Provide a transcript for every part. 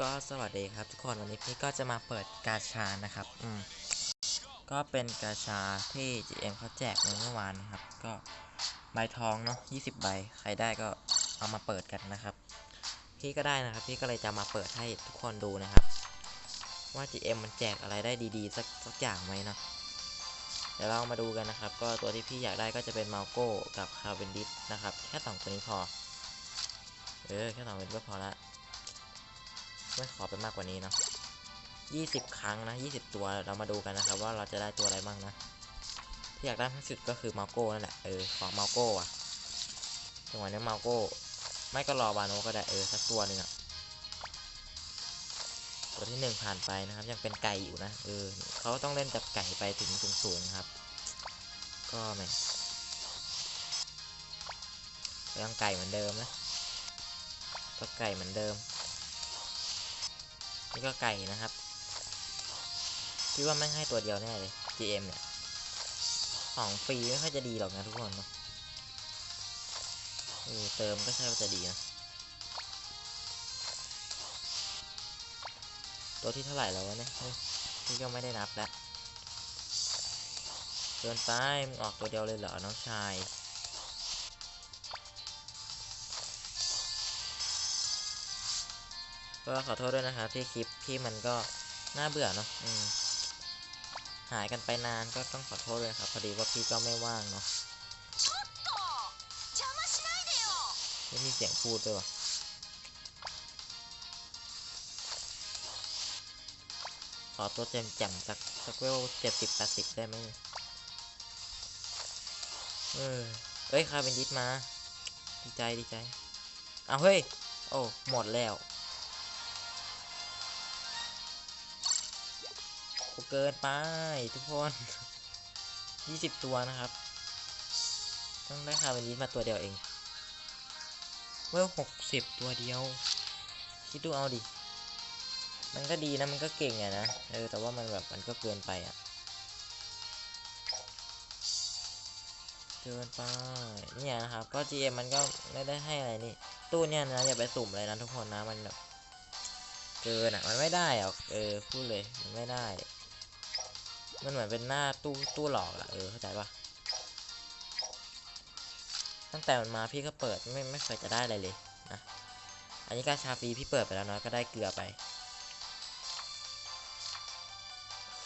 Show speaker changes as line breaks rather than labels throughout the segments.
ก็สวัสดีครับทุกคนวันนี้พี่ก็จะมาเปิดกาชานะครับ อืมก็เป็นกาชาที่ GM เขาแจกในเมื่อวานนะครับ ก็ใบทองเนาะ20 ใบ ใครได้ก็เอามาเปิดกันนะครับ พี่ก็ได้นะครับ พี่ก็เลยจะมาเปิดให้ทุกคนดูนะครับ ว่า GM มันแจกอะไรได้ดีๆ สักสักอย่างไหมเนาะเดี๋ยวเรามาดูกันนะครับ ก็ตัวที่พี่อยากได้ก็จะเป็นมาโก้กับคาร์เวนดิสนะครับ แค่สองตัวนี้พอ เออ แค่สองตัวนี้ก็พอละ ไม่ขอไปมากกว่านี้เนาะยี่สิบครั้งนะยี่สิบตัวเรามาดูกันนะครับ ว่าเราจะได้ตัวอะไรบ้างนะ ที่อยากได้มากที่สุดก็คือมาโก้นั่นแหละเออขอมาโก้อะจังหวะนี้มาโก้ไม่ก็รอบาโนก็ได้เออสักตัวหนึ่งอะตัวที่หนึ่งผ่านไปนะครับ ยังเป็นไก่อยู่นะเออเขาต้องเล่นจับไก่ไปถึงสูงๆครับ ก็แม่ยังไก่เหมือนเดิมนะก็ไก่เหมือนเดิม นี่ก็ไก่นะครับคิดว่าแม่ให้ตัวเดียวแน่เลย GM เนี่ย ของฟรีไม่ค่อยจะดีหรอกนะทุกคนเนาะเออเติมก็ใช่ว่าจะดีนะ ตัวที่เท่าไหร่แล้ววะเนี่ยพี่ก็ไม่ได้นับแล้วเกินไปมึงออกตัวเดียวเลยเหรอน้องชาย ก็ขอโทษด้วยนะครับที่คลิปที่มันก็น่าเบื่อเนาะหายกันไปนานก็ต้องขอโทษเลยครับ พอดีว่าพี่ก็ไม่ว่างเนาะไม่มีเสียงพูดด้วยวะขอตัวเต็มจังสักสักเวลเจ็ดสิบแปดสิบได้ไหมเออเฮ้ยคาเป็นดิสมา ดีใจดีใจ เอาเฮ้ย โอ้ หมดแล้ว เกินไปทุกคน 20 ตัวนะครับ ต้องได้คาร์บอนยิสมาตัวเดียวเองเวล60ตัวเดียว คิดดูเอาดิ มันก็ดีนะ มันก็เก่งอะนะ เออ แต่ว่ามันแบบมันก็เกินไปอะเกินไปเนี่ยนะครับ ก็ GM มันก็ไม่ได้ให้อะไรนี่ ตู้เนี่ยนะอย่าไปสุ่มเลยนะทุกคนนะ มันแบบเกินอะมันไม่ได้หรอก เออ พูดเลย มันไม่ได้ มันเหมือนเป็นหน้าตู้ตู้หลอกอะเออเข้าใจปะตั้งแต่มันมาพี่ก็เปิดไม่ไม่เคยจะได้อะไรเลยนะอันนี้กาชาฟรีพี่เปิดไปแล้วเนาะก็ได้เกลือไป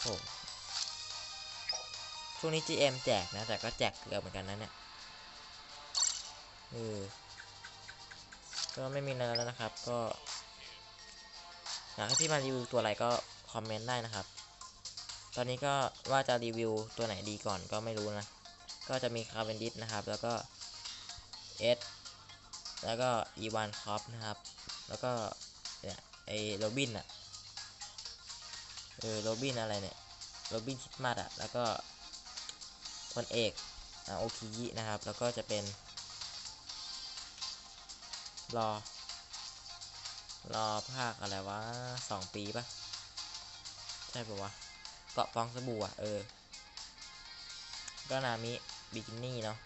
โอ้ช่วงนี้ GM แจกนะ แต่ก็แจกเกลือเหมือนกันนะเนี่ยเออก็ไม่มีอะไรแล้วนะครับ ก็อยากให้พี่มารีวิวตัวอะไรก็คอมเมนต์ได้นะครับ ตอนนี้ก็ว่าจะรีวิวตัวไหนดีก่อนก็ไม่รู้นะ ก็จะมีคาร์เวนดิสนะครับ แล้วก็เอสแล้วก็อีวานคอปนะครับ แล้วก็เนี่ยไอโรบินอะเออโรบินอะไรเนี่ยโรบินคิดมาดอะแล้วก็คนเอกอ่าโอคิยินะครับ แล้วก็จะเป็นรอ รอภาคอะไรวะสองปีปะใช่ปะวะเกาะ ฟองสบู่อะ เออ ก็นามิบิกินี่เนาะ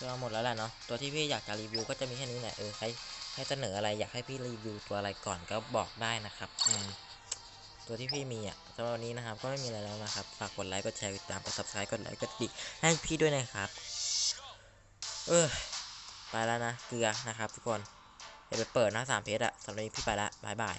ก็หมดแล้วแหละเนาะ ตัวที่พี่อยากจะรีวิวก็จะมีแค่นี้แหละ เออ ใครให้เสนออะไรอยากให้พี่รีวิวตัวอะไรก่อนก็บอกได้นะครับ อืม ตัวที่พี่มีอะสำหรับวันนี้นะครับ ก็ไม่มีอะไรแล้วนะครับ ฝากกดไลค์ กดแชร์ กดติดตาม กด subscribe กดไลค์ กดติดให้พี่ด้วยนะครับ เออ ไปแล้วนะ เกลือนะครับทุกคน เดี๋ยวไปเปิดนะสามเพจอะสำหรับนี้พี่ไปละบายบาย